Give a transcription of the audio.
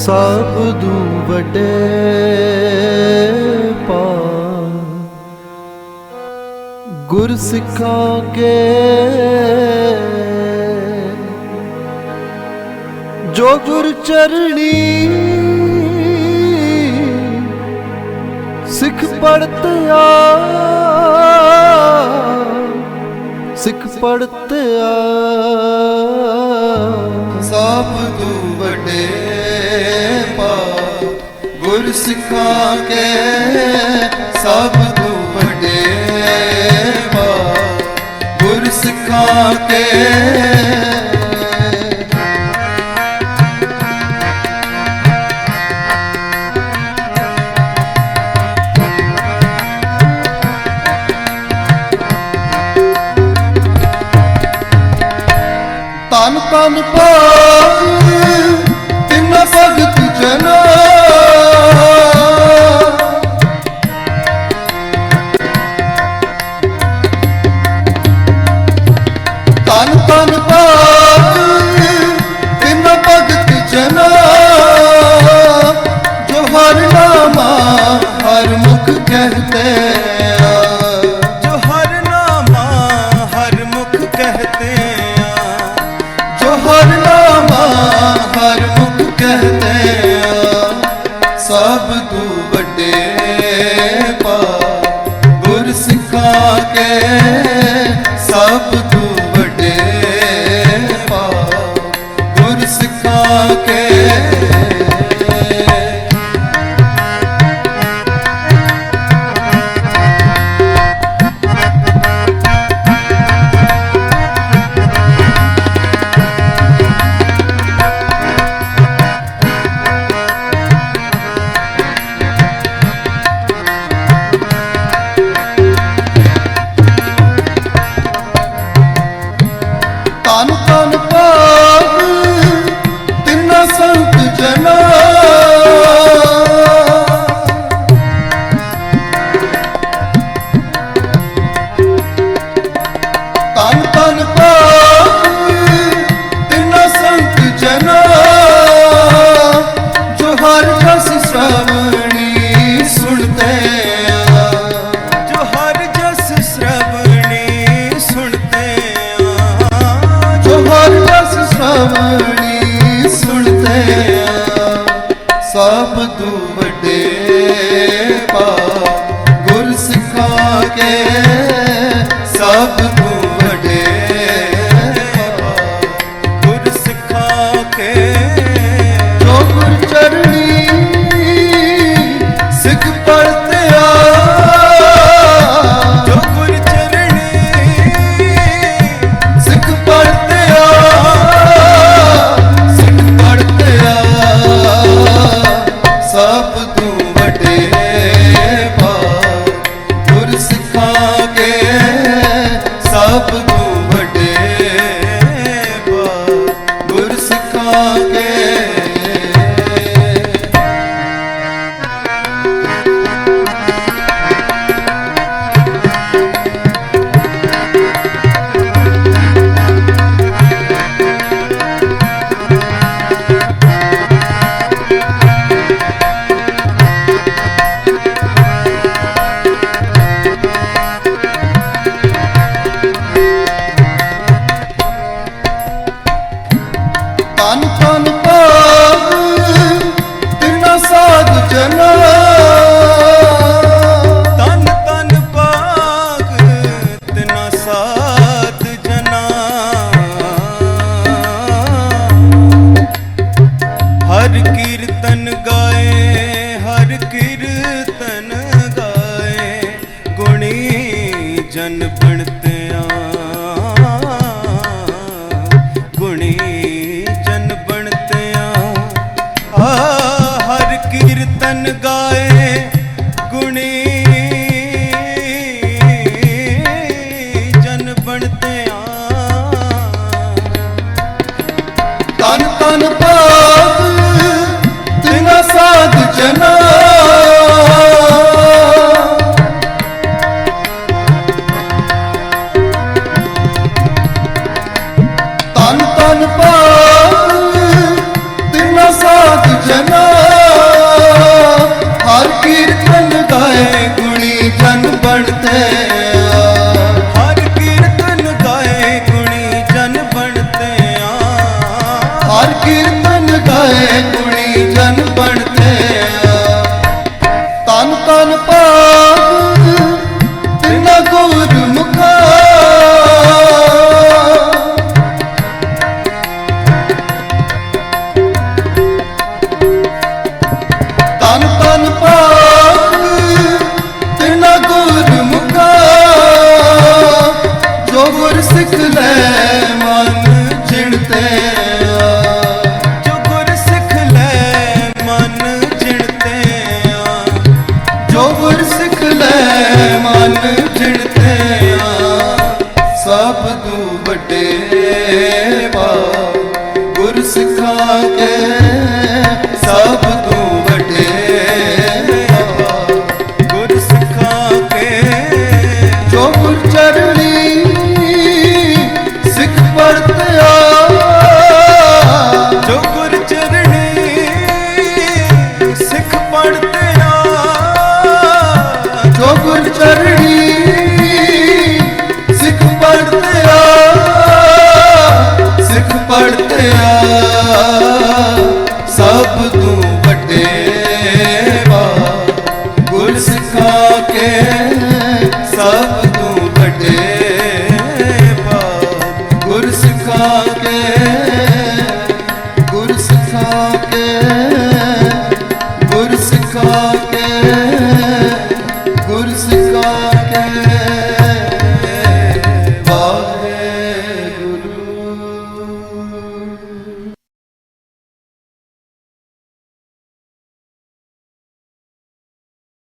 ਸਭ ਦੂ ਵਡੇ ਪਾ ਗੁਰ ਸਿੱਖਾਂ ਕੇ ਜੋ ਗੁਰ ਚਰਣੀ ਸਿੱਖ ਪੜਤਿਆ ਸਿੱਖ ਪੜਤਿਆ ਸਭ ਤੂੰ ਵੱਡੇ ਗੁਰ ਸਿੱਖਾਂ ਸਭ ਤੋਂ ਵੱਡੇ ਪਾ ਤਨ ਤਨ ਪਾਉ ਭਗਤ ਜਨਾ ਤਨ ਤਨ ਪਾਕ ਤਿੰਨ ਭਗਤ ਜਨਾ ਜੋ ਹਰ ਨਾਮਾ ਹਰ ਮੁਖ ਕਹਤੇ ਸਭ ਤੂੰ ਵੱਡੇ ਪਾ ਗੁਰ ਸਿਖਾ ਕੇ ਸਭ é. পান পান ਜਨ ਪਾਵਨ ਤਿਨ ਸਾਧ ਜਨਾ। ਹਰ ਕੀਰਤਨ ਗਾਏ ਗੁਣੀ ਜਨ ਬਣਤੇ ਸਿਖਾ ਕੇ ਸਭ ਤੋਂ ਵੱਡੇ ਪਾ ਗੁਰ ਸਿੱਖਾਂ ਕੇ के